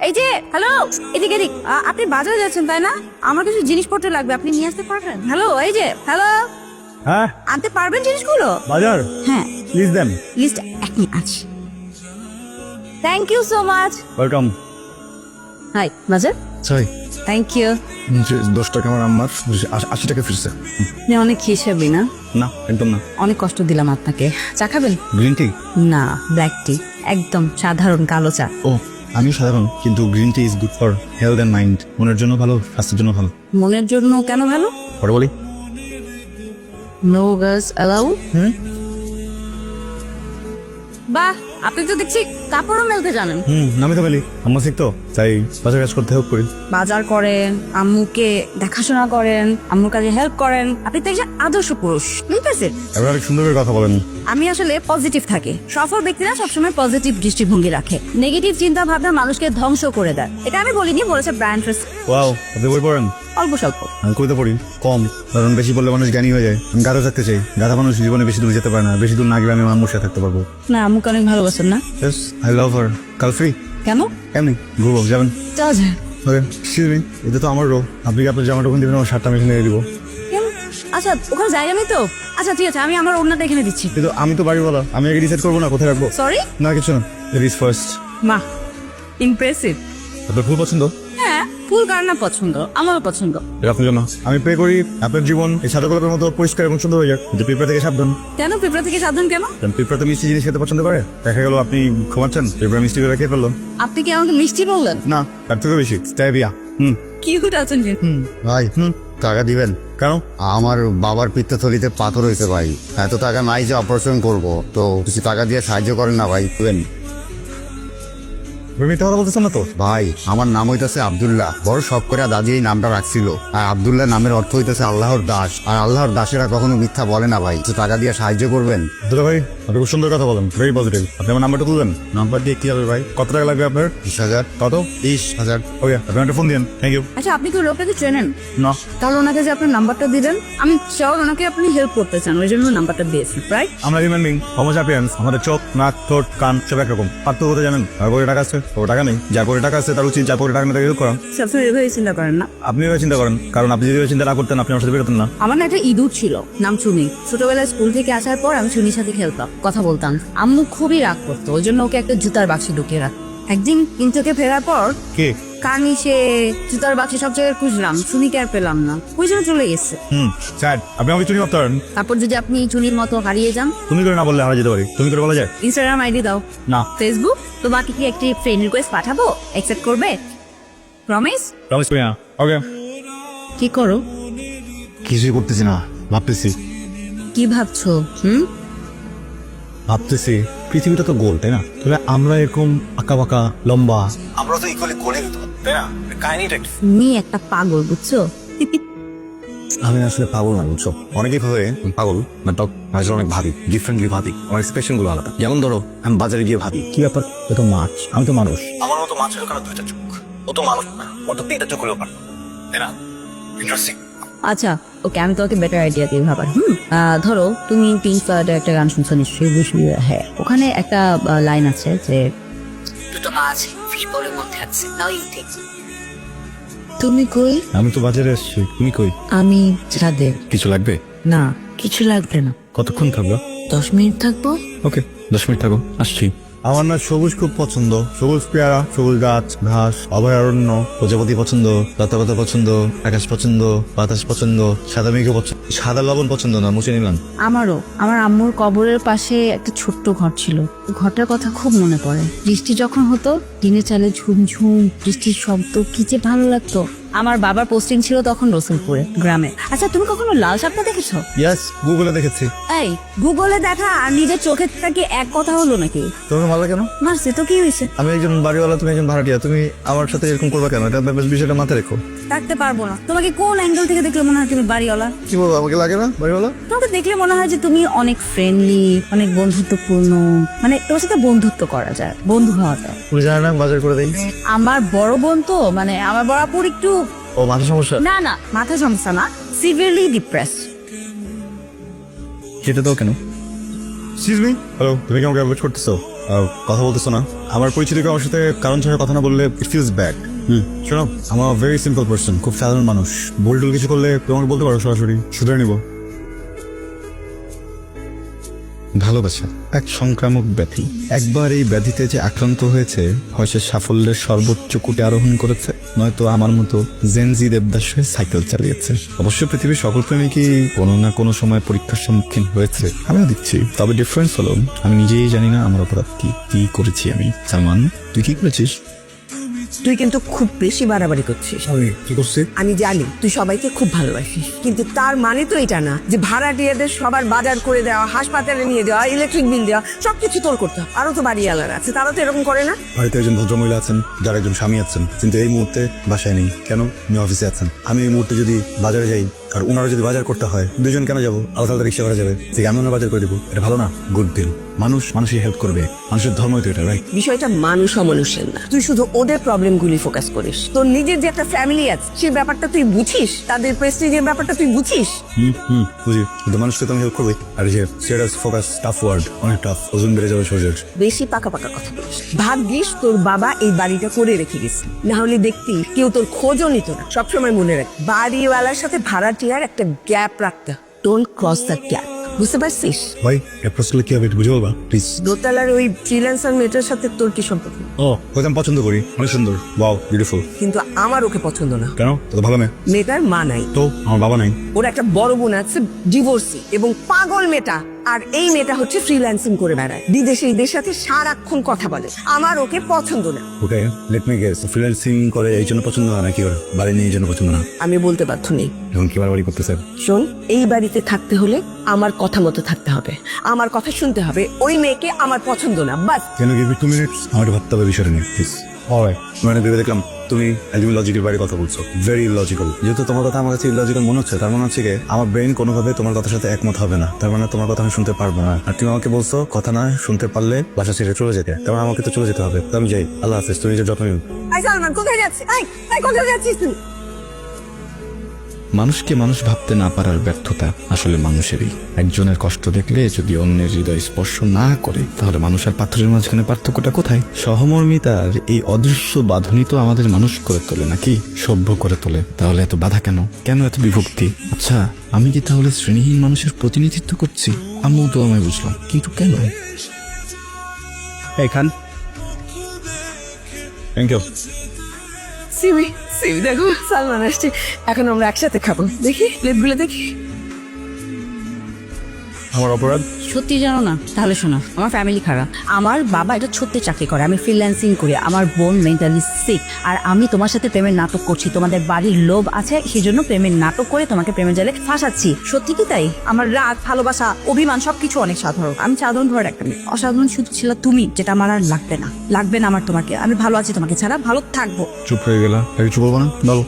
এই যে হ্যালো এদিকে এদিক। আ- আপনি বাজারে যাচ্ছেন তাই না? আমার কিছু জিনিসপত্র লাগবে আপনি নিয়ে আসতে পারবেন। হ্যালো এই যে হ্যালো হ্যাঁ? আনতে পারবেন জিনিসগুলো? বাজার? হ্যাঁ। প্লিজ দেন লিস্ট এক মিনিট আছে। Thank you so much welcome hi বাজার? সরি থ্যাংক ইউ দশ টাকা আমার আম্মার আশি- আশি টাকা ফিরছে। আপনি অনেক হিসেবে না? না একদম না। অনেক কষ্ট দিলাম আপনাকে। চা খাবেন? গ্রিন টি না ব্ল্যাক টি একদম সাধারণ কালো চা। ও। আমিও সাধারণ কিন্তু green tea is good for health and mind মনের জন্য ভালো স্বাস্থ্যের জন্য ভালো। মনের জন্য কেন ভালো? পরে বলি। No girls allow hmm? বাহ! আপনি তো দেখছি কাপড়ও মেলতে জানেন। হুম নামি তো বলি আম্মা শিখতো তাই বাজার কাজ করতে হেল্প করি। বাজার করেন আম্মুকে দেখাশোনা করেন আম্মুর কাজে হেল্প করেন। আপনি তো একজন আদর্শ পুরুষ বুঝতে পারছেন এবার অনেক সুন্দর করে কথা বলেন। আমি আসলে পজিটিভ থাকি। সফল ব্যক্তিরা সবসময় পজিটিভ দৃষ্টিভঙ্গি রাখে। নেগেটিভ চিন্তা ভাবনা মানুষকে ধ্বংস করে দেয়। এটা আমি বলিনি বলেছে ব্রায়ান ট্রেসি ওয়াও আপনি বই পড়েন? অল্প স্বল্প। আমি কবিতা পড়ি কম। কারণ বেশি বললে মানুষ জ্ঞানী হয়ে যায়। আমি গাধা থাকতে চাই। গাধা মানুষ জীবনে বেশি দূর যেতে পারে না। বেশি দূর না গেলে আমি আমার আম্মুর সাথে থাকতে পারব। না আম্মুকে অনেক ভালোবাসেন না? ইয়েস আই লাভ হার কাল ফ্রি কেন? কেমনি ঘুরবো যাবেন। যায়। ওকে এক্সকিউজ মি এটা তো আমার রো আপনি কি আপনার জামাটা ওখানে দিবেন আমার শার্টটা আমি এখানে দিয়ে দিব। আচ্ছা ওখানে জায়গা নেই তো? আচ্ছা ঠিক আছে আমি আমার ওড়নাটা এখানে দিচ্ছি। কিন্তু আমি তো বাড়ি বলা। আমি আগে ডিসাইড করব না কোথায় রাখব? সরি না কিছু না। লেডিস ফার্স্ট মা ইমপ্রেসিভ আপনার ফুল পছন্দ? ফুল কার না পছন্দ? আমারও পছন্দ। এটা আপনার জন্য? আমি পে করি আপনার জীবন এই সাদা গোলাপের মতো পরিষ্কার এবং সুন্দর হয়ে যাক। কিন্তু পিঁপড়া থেকে সাবধান। কেন? পিঁপড়া থেকে সাবধান কেন? কারণ পিঁপড়া তো মিষ্টি জিনিস খেতে পছন্দ করে। দেখা গেল আপনি ঘুমাচ্ছেন পিঁপড়া মিষ্টি করে খেয়ে ফেলল। আপনি কি আমাকে মিষ্টি বললেন? না তার থেকে বেশি। স্ট্যাভিয়া। হুম। কিউট আছেন কিন্তু। ভাই হুম টাকা দিবেন। কেন আমার বাবার পিত্তথলিতে পাথর হয়েছে ভাই। এত টাকা নাই যে অপারেশন করব। তো কিছু টাকা দিয়ে সাহায্য করেন না ভাই। দেবেন। তুমি মিথ্যা কথা বলতেছেন না তো? ভাই আমার নাম হইতেছে আব্দুল্লাহ। বড় শখ করে দাদি এই নামটা রাখছিল। আর আব্দুল্লাহ নামের অর্থ হইতেছে আল্লাহর দাস। আর আল্লাহর দাসেরা কখনো মিথ্যা বলে না ভাই। টাকা দিয়ে সাহায্য করবেন? দুটো ভাই আপনি খুব সুন্দর কথা বলেন। ভেরি পজিটিভ আপনি আমার নাম্বারটা তুলবেন? নাম্বার দিয়ে কি হবে ভাই? কত টাকা লাগবে আপনার? বিশ হাজার। কত? বিশ হাজার। ওকে আপনি একটা ফোন দিন থ্যাংক ইউ আচ্ছা আপনি কি লোকটাকে চেনেন? না। তাহলে ওনাকে যে আপনার নাম্বারটা দিলেন আমি চাও ওনাকে আপনি হেল্প করতে চান। ওই জন্য নাম্বারটা দিয়েছি রাইট আমরা হিউম্যান বিং হোমোসাপিয়েন্স আমাদের চোখ নাক ঠোঁট কান সব একরকম। পার্থক্য জানেন? আর টাকা আছে? ও টাকা নেই। যার কোটি টাকা আছে তার উচিত যার কোটি টাকা নেই তাকে করা। সবসময় এভাবে চিন্তা করেন না। আপনি এভাবে চিন্তা করেন। কারণ আপনি যদি এভাবে চিন্তা না করতেন আপনি আমার সাথে বেরোতেন না। আমার না একটা ইঁদুর ছিল নাম চুনি। ছোটবেলায় স্কুল থেকে আসার পর আমি চুনির সাথে খেলতাম কথা বলতাম। আম্মু খুবই রাগ করতো ওই জন্য ওকে একটা জুতার বাক্সে ঢুকিয়ে রাখ একদিন কিনতে ফেরার পর কে? কানি সে জুতার বাক্সে সব জায়গায় খুঁজলাম চুনিকে আর পেলাম না। ওই জন্য চলে গেছে। হুম স্যার আপনি আমাকে ভাবতে পারেন। তারপর যদি আপনি চুনির মতো হারিয়ে যান তুমি করে না বললে হারা যেতে পারি। তুমি করে বলা যায়। ইনস্টাগ্রাম আইডি দাও। না। ফেসবুক তোমাকে কি একটি ফ্রেন্ড রিকোয়েস্ট পাঠাবো? অ্যাকসেপ্ট করবে? প্রমিস প্রমিস করি ওকে কি করো? কিছুই করতেছি না ভাবতেছি। কি ভাবছ হুম? ভাবতেছি পৃথিবীটা তো গোল তাই না? তবে আমরা এরকম আঁকা বাঁকা লম্বা আমরা তো ইকুয়ালি গোলে তাই না? কাহিনীটা তুমি একটা পাগল বুঝছ? আমি আসলে পাগল না, বুঝছ? অনেকেই ভাবে পাগল বাট আসলে অনেক ভাবি ডিফারেন্টলি ভাবি। আমার এক্সপ্রেশনগুলো আলাদা। যেমন ধরো, আমি বাজারে গিয়ে ভাবি, কি ব্যাপার? ও তো মাছ, আমি তো মানুষ। আমার মতো মাছের ওখানে দুইটা চোখ, ও তো মানুষ না ও তো তিনটা চোখ হলেও পারে তাই না? ইন্টারেস্টিং আচ্ছা ওকে, আমি তোমাকে বেটার আইডিয়া দিই ভাবার। হুম ধরো, তুমি পিঙ্ক ফ্লয়েডের একটা গান শুনছো, নিশ্চয়ই বুঝলি হ্যাঁ। ওখানে একটা লাইন আছে যে, দুটো মাছ ফিশ বলের মধ্যে আছে নাও ইউ টেক তুমি কই? আমি তো বাজারে এসেছি। তুমি কই? আমি ছাদে। কিছু লাগবে? না কিছু লাগবে না। কতক্ষণ থাকব? দশ মিনিট থাকব? ওকে দশ মিনিট থাকো আসছি। আমার না সবুজ খুব পছন্দ। সবুজ পেয়ারা, সবুজ গাছ, ঘাস, অভয়ারণ্য, প্রজাপতি পছন্দ, লতাপাতা পছন্দ, আকাশ পছন্দ, বাতাস পছন্দ, সাদা মেঘ পছন্দ। সাদা লবণ পছন্দ না, মুছে নিলাম। আমারও। আমার আম্মুর কবরের পাশে একটা ছোট্ট ঘর ছিল। ঘরটার কথা খুব মনে পড়ে। বৃষ্টি যখন হতো দিনে চালে ঝুমঝুম, বৃষ্টির শব্দ কি যে ভালো লাগতো। আমার বাবার পোস্টিং ছিল তখন রসুলপুরে গ্রামে। আচ্ছা তুমি কখনো লাল সাপটা দেখেছ? ইয়াস গুগলে দেখেছি। এই গুগলে দেখা আর নিজের চোখের থেকে এক কথা হলো নাকি? তোমাকে ভালো কেন মারছে তো কি হয়েছে? আমি একজন বাড়িওয়ালা তুমি একজন ভাড়াটিয়া তুমি আমার সাথে এরকম করবা কেন? এটা বিষয়টা মাথায় রেখো। থাকতে পারব না। তোমাকে কোন অ্যাঙ্গেল থেকে দেখলে মনে হয় তুমি বাড়িওয়ালা? কি বলব আমাকে লাগে না বাড়িওয়ালা? তোমাকে দেখলে মনে হয় যে তুমি অনেক ফ্রেন্ডলি অনেক বন্ধুত্বপূর্ণ মানে তোমার সাথে বন্ধুত্ব করা যায় বন্ধু হওয়া যায়। তুমি জানো না বাজার করে দেই। আমার বড় বোন তো মানে আমার বরাবর একটু ও মাথা সমস্যা? না না মাথা সমস্যা না সিভিয়ারলি ডিপ্রেস যেতে দাও কেন? এক্সকিউজ মি হ্যালো তুমি কি আমাকে অ্যাভয়েড করতেছো? আহ, কথা বলতেছো না। আমার পরিচিত কেউ আমার সাথে কারণ ছাড়া কথা না বললে ইট ফিলস ব্যাড হুম। শোনো আমার ভেরি সিম্পল পার্সন খুব সাধারণ মানুষ। ভুল টুল কিছু করলে তোমাকে বলতে পারো সরাসরি। শুধরে নিব। ভালোবাসা। এক সংক্রামক ব্যাধি। একবার এই ব্যাধিতে যে আক্রান্ত হয়েছে, হয় সে সাফল্যের সর্বোচ্চ কুটে আরোহণ করেছে, নয়তো আমার মতো জেনজি দেবদাস হয়ে সাইকেল চালিয়েছে। অবশ্য পৃথিবীর সকল প্রেমিকই কোনো না কোনো সময় পরীক্ষার সম্মুখীন হয়েছে। আমিও দিচ্ছি, তবে ডিফারেন্স হলো, আমি নিজেই জানি না আমার অপরাধ কি কি করেছি আমি। সালমান, তুই কি করেছিস? তুই কিন্তু খুব বেশি বাড়াবাড়ি করছিস। আমি কি করছি? আমি জানি তুই সবাইকে খুব ভালোবাসিস। কিন্তু তার মানে তো এটা না যে ভাড়াটিয়াদের সবার বাজার করে দেওয়া হাসপাতালে নিয়ে দেওয়া ইলেকট্রিক বিল দেওয়া সবকিছু তোর করতে হবে। আরও তো বাড়িওয়ালারা আছে তারা তো এরকম করে না। বাড়িতে একজন ভদ্রমহিলা আছেন যারা একজন স্বামী আছেন কিন্তু এই মুহূর্তে বাসায় নেই। কেন? উনি অফিসে আছেন। আমি এই মুহূর্তে যদি বাজারে যাই আর ওনারা যদি বাজার করতে হয় দুজন কেন যাব? আলাদা আলাদা রিক্সা করা যাবে। আমি ওনার বাজার করে দেবো এটা ভালো না? গুড ডিল মানুষ মানুষই হেল্প করবে। মানুষের ধর্মই তো এটা রাইট বিষয়টা মানুষ অমানুষের না। তুই শুধু ওদের প্রবলেমগুলি ফোকাস করিস। তোর নিজের যে একটা ফ্যামিলি আছে সেই ব্যাপারটা তুই বুঝিস? তাদের প্রেস্টিজের ব্যাপারটা তুই বুঝিস? হুম হুম বুঝি। কিন্তু মানুষকে তো আমি হেল্প আর যে সিরিয়াস ফোকাস টাফ ওয়ার্ড অনেক টাফ ওজন বেড়ে যাবে শরীরের বেশি পাকা পাকা কথা বলিস। ভাগ্যিস তোর বাবা এই বাড়িটা করে রেখে গেছে। না হলে দেখতি কেউ তোর খোঁজও নিত না। সবসময় মনে রাখ বাড়িওয়ালার সাথে ভাড়াটিয়ার একটা গ্যাপ রাখতে। ডোন্ট ক্রস দ্য গ্যাপ বুঝতে পারছিস? ভাই অ্যাপ্রোচ করলে কি হবে একটু বুঝে বলবা? প্লিজ দোতলার ওই ফ্রিল্যান্সার মেয়েটার সাথে তোর কি সম্পর্ক? ও ওকে আমি পছন্দ করি। অনেক সুন্দর। ওয়াও বিউটিফুল কিন্তু আমার ওকে পছন্দ না। কেন? তো ভালো মেয়ে। মেয়েটার মা নাই। তো আমার বাবা নাই। ওর একটা বড় বোন আছে ডিভোর্সি এবং পাগল মেয়েটা। আর এই মেয়েটা হচ্ছে ফ্রিল্যান্সিং করে বেড়ায়। বিদেশে এদের সাথে সারাক্ষণ কথা বলে। আমার ওকে পছন্দ না। Okay let me guess freelancing করে এই জন্য পছন্দ না নাকি ওর? বাড়ি নিয়ে এই জন্য পছন্দ না? আমি বলতে বাধ্য নেই। এখন কি বাড়ি করতেছে? শোন এই বাড়িতে থাকতে হলে আমার কথা মতো থাকতে হবে। আমার কথা শুনতে হবে। ওই মেয়েকে আমার পছন্দ না বাস। কেন গিভ টু মিনিটস আমার ভাবতে হবে বিষয়টা নিয়ে প্লিজ অলরাইট মানে ভেবে দেখলাম। তুমি লজিক্যাল বাইরে কথা বলছো। ভেরি লজিক্যাল যেহেতু তোমার কথা আমার কাছে ইলজিক্যাল মনে হচ্ছে, তার মনে হচ্ছে কি, আমার ব্রেন কোনোভাবে তোমার কথার সাথে একমত হবে না। তার মানে তোমার কথা আমি শুনতে পারব না। আর তুমি আমাকে বলছো, কথা না শুনতে পারলে বাসা ছেড়ে চলে যেতে। তার মানে আমাকে তো চলে যেতে হবে। আমি যাই। আল্লাহ হাফেজ, তুমি যে যত্ন নিন কোথায় যাচ্ছিস? কোথায় যাচ্ছিস তুই? মানুষকে মানুষ ভাবতে না পারার ব্যর্থতা আসলে মানুষেরই। একজনের কষ্ট দেখলে যদি অন্যের হৃদয় স্পর্শ না করে তাহলে মানুষ আর পাথরের মাঝখানে পার্থক্যটা কোথায়? সহমর্মিতার এই অদৃশ্য বাঁধনই তো আমাদের মানুষ করে তোলে নাকি? সভ্য করে তোলে। তাহলে এত বাধা কেন? কেন এত বিভক্তি? আচ্ছা আমি কি তাহলে শ্রেণীহীন মানুষের প্রতিনিধিত্ব করছি? আমিও তো আমায় বুঝলাম। কিন্তু কেন? এখান থ্যাংক ইউ দেখো সালমান আসছে। এখন আমরা একসাথে খাব। দেখি প্লেটগুলো দেখি। আমার অপরাধ? সত্যি জানো না? তাহলে শোনো আমার ফ্যামিলি খারাপ। আমার বাবা এটা সত্যি চাকরি করে আমি ফ্রিল্যান্সিং করি। আমার বোন মেন্টালি সিক আর আমি তোমার সাথে প্রেমের নাটক করছি তোমাদের বাড়ির লোভ আছে সেই জন্য প্রেমের নাটক করে তোমাকে প্রেমের জালে ফাঁসাচ্ছি। সত্যি কি তাই? আমার রাগ ভালোবাসা অভিমান সবকিছু অনেক সাধারণ। আমি সাধারণ ধরে একটা মেয়ে। অসাধারণ শুধু ছিল তুমি যেটা আমার আর লাগবে না। লাগবে না আমার তোমাকে। আমি ভালো আছি তোমাকে ছাড়া ভালো থাকব। চুপ হয়ে গেলা। একটু বলব না? বলো।